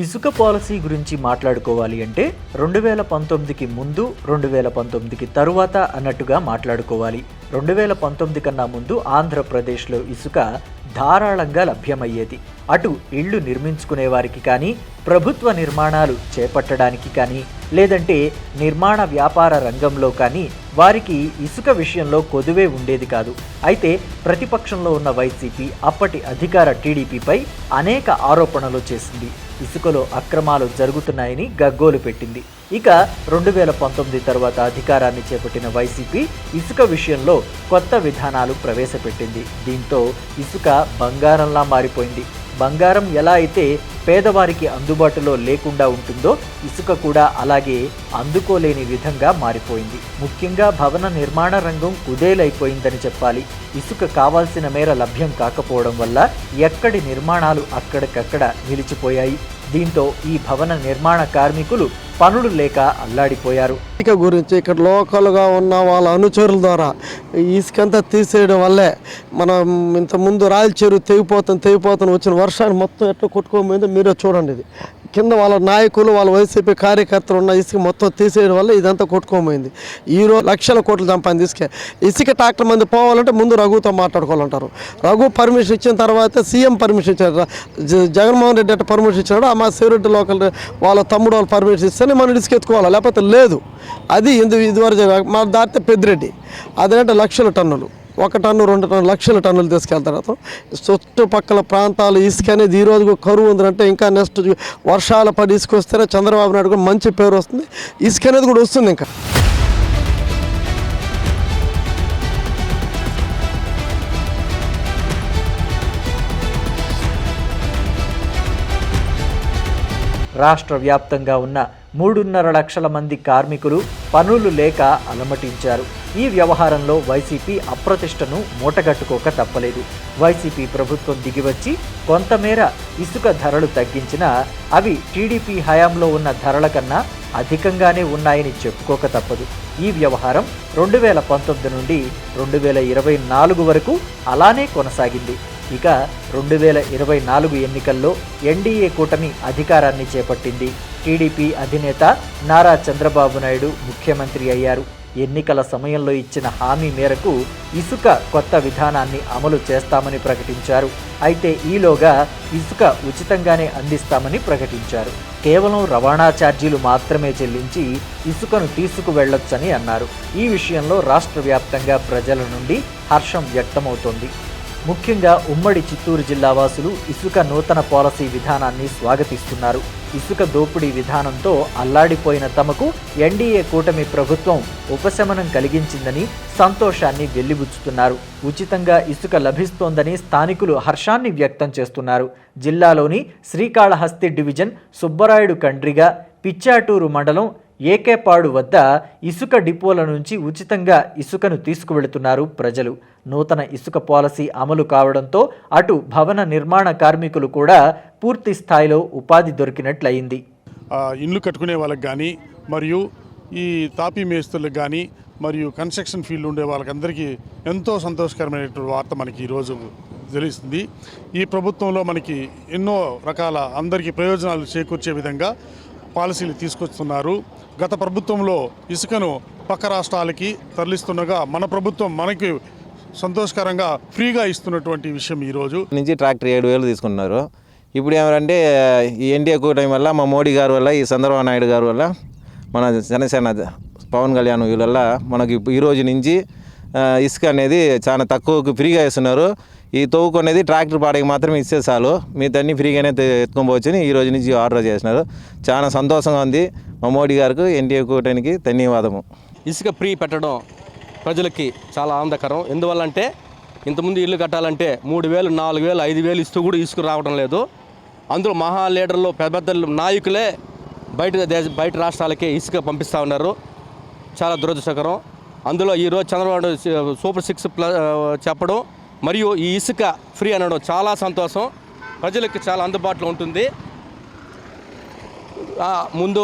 ఇసుక పాలసీ గురించి మాట్లాడుకోవాలి అంటే రెండు వేల పంతొమ్మిదికి ముందు రెండు వేల పంతొమ్మిదికి తరువాత అన్నట్టుగా మాట్లాడుకోవాలి. రెండు వేల పంతొమ్మిది కన్నా ముందు ఆంధ్రప్రదేశ్లో ఇసుక ధారాళంగా లభ్యమయ్యేది. అటు ఇళ్ళు నిర్మించుకునే వారికి కానీ ప్రభుత్వ నిర్మాణాలు చేపట్టడానికి కానీ లేదంటే నిర్మాణ వ్యాపార రంగంలో కానీ వారికి ఇసుక విషయంలో కొదువే ఉండేది కాదు. అయితే ప్రతిపక్షంలో ఉన్న వైసీపీ అప్పటి అధికార టీడీపీపై అనేక ఆరోపణలు చేసింది. ఇసుకలో అక్రమాలు జరుగుతున్నాయని గగ్గోలు పెట్టింది. ఇక రెండు వేల పంతొమ్మిది తర్వాత అధికారాన్ని చేపట్టిన వైసీపీ ఇసుక విషయంలో కొత్త విధానాలు ప్రవేశపెట్టింది. దీంతో ఇసుక బంగారంలా మారిపోయింది. బంగారం ఎలా అయితే పేదవారికి అందుబాటులో లేకుండా ఉంటుందో ఇసుక కూడా అలాగే అందుకోలేని విధంగా మారిపోయింది. ముఖ్యంగా భవన నిర్మాణ రంగం కుదేలైపోయిందని చెప్పాలి. ఇసుక కావాల్సిన మేర లభ్యం కాకపోవడం వల్ల ఎక్కడి నిర్మాణాలు అక్కడికక్కడ నిలిచిపోయాయి. దీంతో ఈ భవన నిర్మాణ కార్మికులు పనులు లేక అల్లాడిపోయారు. ఇసుక గురించి ఇక్కడ లోకల్గా ఉన్న వాళ్ళ అనుచరుల ద్వారా ఈ ఇసుకంతా తీసేయడం వల్లే మనం ఇంతకుముందు రాయల చెరువు తెగిపోతాం తెగిపోతాం వచ్చిన వర్షాన్ని మొత్తం ఎట్లా కొట్టుకోమైందో మీరే చూడండి ఇది. కింద వాళ్ళ నాయకులు వాళ్ళ వైసీపీ కార్యకర్తలు ఉన్న ఇసుక మొత్తం తీసేయడం వల్ల ఇదంతా కొట్టుకోమైంది ఈరోజు లక్షల కోట్లు చంపాను ఇసుక. ఇసుక ట్రాక్టర్ మంది పోవాలంటే ముందు రఘుతో మాట్లాడుకోవాలంటారు. రఘు పర్మిషన్ ఇచ్చిన తర్వాత సీఎం పర్మిషన్ ఇచ్చారు. జగన్మోహన్ రెడ్డి అంటే పర్మిషన్ ఇచ్చాడు మా సేరెడ్డి లోకల్ వాళ్ళ తమ్ముడు వాళ్ళు పర్మిషన్ ఇస్తే ఇస్తేనే మనం ఇసుక ఎత్తుకోవాలి? లేకపోతే లేదు. అది ఇందు ఇదివరకు మా దాటితే పెద్దిరెడ్డి. అదేంటే లక్షల టన్నులు. ఒక టన్ను రెండు టన్ను లక్షల టన్నులు తీసుకెళ్తారు అతను. చుట్టుపక్కల ప్రాంతాలు ఇసుక అనేది ఈ రోజు కరువు ఉందంటే ఇంకా నెక్స్ట్ వర్షాల పడి ఇసుక వస్తేనే చంద్రబాబు నాయుడు కూడా మంచి పేరు వస్తుంది. ఇసుక అనేది కూడా వస్తుంది ఇంకా. రాష్ట్ర వ్యాప్తంగా ఉన్న మూడున్నర లక్షల మంది కార్మికులు పనులు లేక అలమటించారు. ఈ వ్యవహారంలో వైసీపీ అప్రతిష్టను మూటగట్టుకోక తప్పలేదు. వైసీపీ ప్రభుత్వం దిగివచ్చి కొంతమేర ఇసుక ధరలు తగ్గించినా అవి టీడీపీ హయాంలో ఉన్న ధరల కన్నా అధికంగానే ఉన్నాయని చెప్పుకోక తప్పదు. ఈ వ్యవహారం రెండు వేల పంతొమ్మిది నుండి రెండు వేల ఇరవై నాలుగు వరకు అలానే కొనసాగింది. ఇక రెండు వేల ఇరవై నాలుగు ఎన్నికల్లో ఎన్డీఏ కూటమి అధికారాన్ని చేపట్టింది. టీడీపీ అధినేత నారా చంద్రబాబు నాయుడు ముఖ్యమంత్రి అయ్యారు. ఎన్నికల సమయంలో ఇచ్చిన హామీ మేరకు ఇసుక కొత్త విధానాన్ని అమలు చేస్తామని ప్రకటించారు. అయితే ఈలోగా ఇసుక ఉచితంగానే అందిస్తామని ప్రకటించారు. కేవలం రవాణా ఛార్జీలు మాత్రమే చెల్లించి ఇసుకను తీసుకువెళ్ళొచ్చని అన్నారు. ఈ విషయంలో రాష్ట్ర వ్యాప్తంగా ప్రజల నుండి హర్షం వ్యక్తమవుతోంది. ముఖ్యంగా ఉమ్మడి చిత్తూరు జిల్లా వాసులు ఇసుక నూతన పాలసీ విధానాన్ని స్వాగతిస్తున్నారు. ఇసుక దోపిడీ విధానంతో అల్లాడిపోయిన తమకు ఎన్డీఏ కూటమి ప్రభుత్వం ఉపశమనం కలిగించిందని సంతోషాన్ని వెల్లిబుచ్చుతున్నారు. ఉచితంగా ఇసుక లభిస్తోందని స్థానికులు హర్షాన్ని వ్యక్తం చేస్తున్నారు. జిల్లాలోని శ్రీకాళహస్తి డివిజన్ సుబ్బరాయుడు కండ్రిగా పిచ్చాటూరు మండలం ఏకేపాడు వద్ద ఇసుక డిపోల నుంచి ఉచితంగా ఇసుకను తీసుకువెళుతున్నారు ప్రజలు. నూతన ఇసుక పాలసీ అమలు కావడంతో అటు భవన నిర్మాణ కార్మికులు కూడా పూర్తి స్థాయిలో ఉపాధి దొరికినట్లయింది. ఇండ్లు కట్టుకునే వాళ్ళకి కానీ మరియు ఈ తాపీ మేస్తులకు కానీ మరియు కన్స్ట్రక్షన్ ఫీల్డ్ ఉండే వాళ్ళకందరికీ ఎంతో సంతోషకరమైనటువంటి వార్త మనకి ఈరోజు తెలుస్తుంది ఈ ప్రభుత్వంలో మనకి ఎన్నో రకాల అందరికీ ప్రయోజనాలు చేకూర్చే విధంగా పాలసీలు తీసుకొస్తున్నారు. గత ప్రభుత్వంలో ఇసుకను పక్క రాష్ట్రాలకి తరలిస్తుండగా మన ప్రభుత్వం మనకి సంతోషకరంగా ఫ్రీగా ఇస్తున్నటువంటి విషయం ఈరోజు. నుంచి ట్రాక్టర్ ఏడు వేలు తీసుకున్నారు ఇప్పుడు ఏమంటే ఈ ఎన్డీఏ కూటమి వల్ల మా మోడీ గారి వల్ల ఈ చంద్రబాబు నాయుడు గారి వల్ల మన జనసేన పవన్ కళ్యాణ్ వీళ్ళ మనకి ఈరోజు ఈ రోజు నుంచి ఇసుక అనేది చాలా తక్కువకు ఫ్రీగా ఇస్తున్నారు ఈ తవ్వుకు అనేది ట్రాక్టర్ పాడకి మాత్రమే ఇస్తే చాలు. మిగతా ఫ్రీగానే తె- ఎత్తుకొని పోవచ్చని ఈ రోజు నుంచి ఆర్డర్ చేసినారు. చాలా సంతోషంగా ఉంది. మా మోడీ గారికి ఎన్డీఏ కూటమికి ధన్యవాదము. ఇసుక ఫ్రీ పెట్టడం ప్రజలకి చాలా ఆనందకరం. ఎందువల్లంటే ఇంతకుముందు ఇల్లు కట్టాలంటే మూడు వేలు నాలుగు వేలు ఐదు వేలు ఇస్తూ కూడా ఇసుక రావడం లేదు. అందులో మహా లీడర్లు పెద్ద పెద్ద నాయకులే బయట దేశ బయట రాష్ట్రాలకే ఇసుక పంపిస్తూ ఉన్నారు. చాలా దురదృష్టకరం. అందులో ఈరోజు చంద్రబాబు సూపర్ సిక్స్ ప్లస్ చెప్పడం మరియు ఈ ఇసుక ఫ్రీ అనడం చాలా సంతోషం. ప్రజలకి చాలా అందుబాటులో ఉంటుంది. ముందు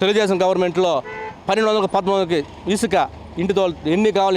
తెలుగుదేశం గవర్నమెంట్లో పన్నెండు వందల పద్నాలుగుకి ఇసుక ఇంటి తోలు ఎన్ని కావాలి